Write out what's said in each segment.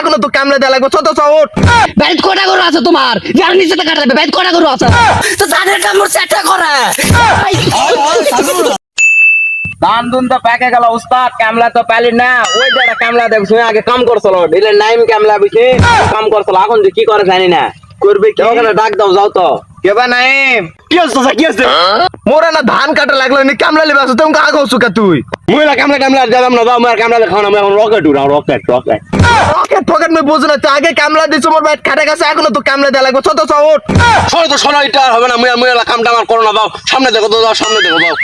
এখনও তো কামলা দেওয়া লাগবে। ছোট চট ব্যাট কটা গরু আছে তোমার? যার নিচে তো কাটা ব্যাট কটা গরু আছে? তো যাদের কামড় সেটা করে। ধান দুন তো প্যাকে গেল উস্তাদ। কামলা তো পালি না। ওই যেটা কামলা দেখছ আগে কাম করছিল। দিলে নাইম কামলা বুঝি? কাম করছিল। এখন যে কি করে জানি না। করবে কি? ওখানে ডাক দাও যাও তো। কেবা নাইম? কি হচ্ছে কি হচ্ছে? মোরা না ধান কাটা লাগল নি কামলা লিবে আসো তুমি আগে হসু কা তুই? মহিলা কামলা টামলা যাবাম না যাও আমার কামলা খাও না আমি এখন রকেট উড়াও রকেট রকেট রকেট ফকেট মই বুঝো না তো আগে কামলা দিছো মোর বাইট খাটে গেছে এখনও তো কামলা দেওয়া লাগবে। ছোট চট তো এটা হবে না মুয়া মুয়া কামটা আমার করো না সামনে দেখো তো দাও সামনে দেখো দাও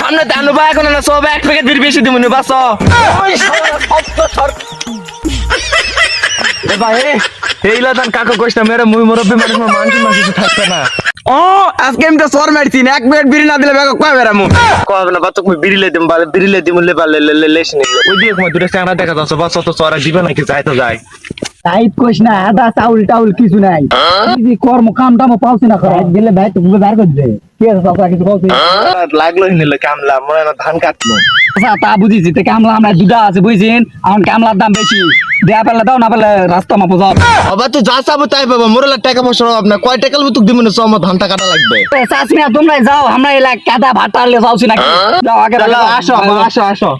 সামনে দানু ভাই এখন না সব এক প্যাকেট বিড়ি বেশি দিমুনি বাস এ ভাই এইলা দান কাকা কইছ না মেরে মুই মুরব্বি মানুষ মোর মানছি মাসি থাকতে না। ও আজকে আমি তো সর মারছি না এক প্লেট বিড়ি না দিলে ব্যাগ কয় বেরামু কবে না বাতক মুই বিড়িলে দিম বালে বিড়িলে দিম লে বালে লে লে লেশ নি ওই দিয়ে কমা দূরে চাংরা দেখা যাচ্ছে বাস তো সরা দিবে নাকি যাই তো যাই টাইপ কইস না আদা চাউল টাউল কিছু নাই। এই কর্ম কাম টাম পাওছি না করে। দিলে ভাই তুমি বের করে দে কি আছে চাচা কিছু বলছি লাগল নিলে কামলা মনে না ধান কাটলো। আচ্ছা তা বুঝিছি তো কামলা আমরা দুটা আছে বুঝছেন? এখন কামলার দাম বেশি। দেয়া পেলে দাও না রাস্তা মাপো যাও। আবার তুই যা চাবো তাই পাবো মোরলা টাকা পয়সা অভাব না কয় টাকা তুই দিমু না সম ধানটা কাটা লাগবে। চাষমিয়া তোমরা যাও আমরা এলা কাদা ভাটা লে যাওছি নাকি? যাও আগে। আসো আসো আসো।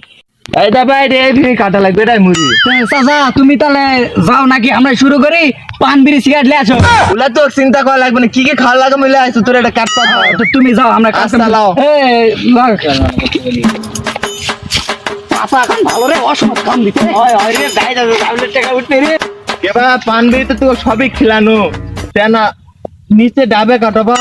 এই দা ভাই রে কাটা লাগবে এটাই মুড়ি। চাচা তুমি তাহলে যাও নাকি? আমরা শুরু করি পান বিড়ি সিগারেট লে আসো। ওলা তো চিন্তা করা লাগবে না কি কি খাওয়া লাগে মিলে আইছো তোর এটা কাটপা তো তুমি যাও আমরা কাজ আচ্ছা, লাও। এই ভালো রে কাম দিতে। হয় হয় রে চাউলের টাকা উঠতে রে। কেবা তো তোকে সবই খিলানো। তেনা নিচে ডাবে কাটাবা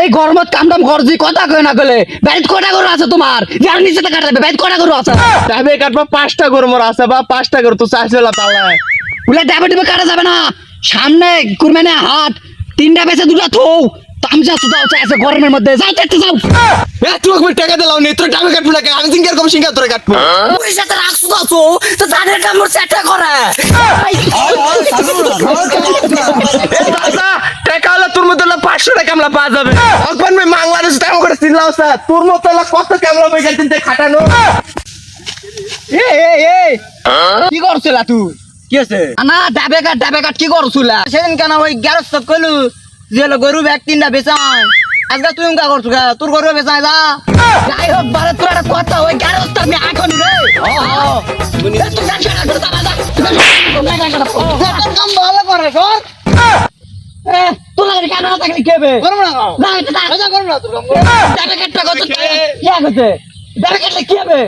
এই গরমত কাম টাম করছি কথা কয় না কলে। ব্যাট কটা গরু আছে তোমার? যার নিচে তো কাটাবে ব্যাট কটা গরু আছে? ডাবে কাটবা পাঁচটা গরু মোর আছে বা পাঁচটা গরু তো চাইছিল তাহলে বলে ডাবে ডিবে কাটা যাবে না। সামনে কুরবানি হাট তিনটা বেচে দুটা থৌ। তামসা সুতা হচ্ছে আছে গরমের মধ্যে যাও দেখতে যাও। এ তুই আমি টাকা দিলাম নি তোর ডাবে কাটবো লাগে আমি সিঙ্গার কম সিঙ্গার তোরে কাটবো। ওই সাথে রাখছো তো তো যাদের কামড় সেটা করে। এ দাদা টাকা হলে তোর মধ্যে হলো পাঁচশো টাকা কামলা পাওয়া যাবে। এখন আমি বাংলাদেশ টাইম করে চিনলাম স্যার তোর মতো হলো কত কামলা হয়ে গেছে তিনটে খাটানো? এ এ এ কি করছিলা তুই? কি আছে না ডাবে কাট ডাবে কাট কি করছিলা? সেদিন কেন ওই গ্যারেজ তো কইলু হলো গরু ব্যাগ তিনটা বেচাই। আজকে তুই কা করছু গা? তোর গরু বেচাই যা। যাই হোক বারে তোর একটা কথা ওই গ্যারেজ তো আমি এখন রে। তুই ভালো করে লাগে কেন থাকলে কেবে করব না। না এটা করব না তোর ডাবে কাটটা কত কি? আছে ডাবে কাটলে কি হবে